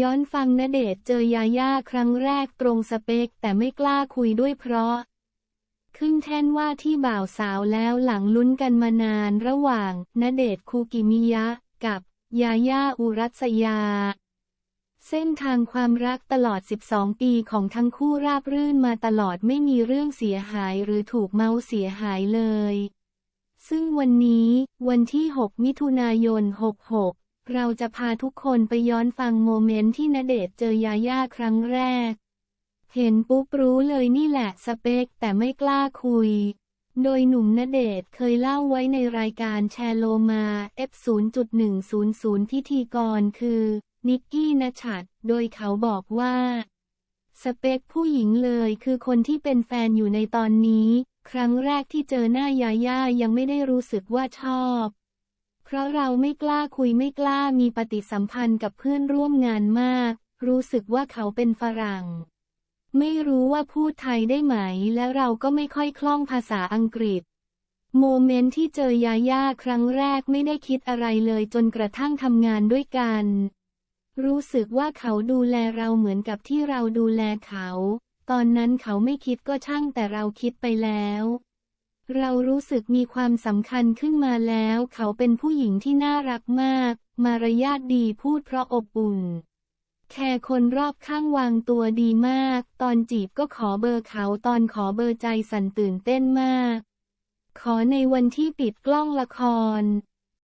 ย้อนฟังณเดชเจอยาย่าครั้งแรกตรงสเปคแต่ไม่กล้าคุยด้วยเพราะ ขึ้นแท่นว่าที่บ่าวสาวแล้วหลังลุ้นกันมานานระหว่างณเดชคูกิมิยะ กับยาย่าอุรัสยา เส้นทางความรักตลอด 12 ปีของทั้งคู่ราบรื่นมาตลอดไม่มีเรื่องเสียหายหรือถูกเมาเสียหายเลย ซึ่งวันนี้วันที่ 6 มิถุนายน 66 เราจะพาทุกคนไปย้อนฟังโมเมนต์ที่ณเดชน์เจอยาย่าครั้งแรก เห็นปุ๊บรู้เลยนี่แหละสเปคแต่ไม่กล้าคุย โดยหนุ่มณเดชน์เคยเล่าไว้ในรายการแชร์โลมา F0.100 พิธีกรคือ นิกกี้นชัด โดยเขาบอกว่า สเปคผู้หญิงเลยคือคนที่เป็นแฟนอยู่ในตอนนี้ ครั้งแรกที่เจอหน้ายาย่ายังไม่ได้รู้สึกว่าชอบ เพราะเราไม่กล้าคุยไม่กล้ามีปฏิสัมพันธ์กับเพื่อนร่วมงานมาก รู้สึกว่าเขาเป็นฝรั่ง ไม่รู้ว่าพูดไทยได้ไหม และเราก็ไม่ค่อยคล่องภาษาอังกฤษ โมเมนต์ที่เจอยาย่าครั้งแรกไม่ได้คิดอะไรเลยจนกระทั่งทำงานด้วยกัน รู้สึกว่าเขาดูแลเราเหมือนกับที่เราดูแลเขา ตอนนั้นเขาไม่คิดก็ช่างแต่เราคิดไปแล้ว เรารู้สึกมีความสำคัญขึ้นมาแล้ว เขาเป็นผู้หญิงที่น่ารักมาก มารยาทดีพูดเพราะอบอุ่น แค่คนรอบข้างวางตัวดีมาก ตอนจีบก็ขอเบอร์เขาตอนขอเบอร์ใจสั่นตื่นเต้นมาก ขอในวันที่ปิดกล้องละคร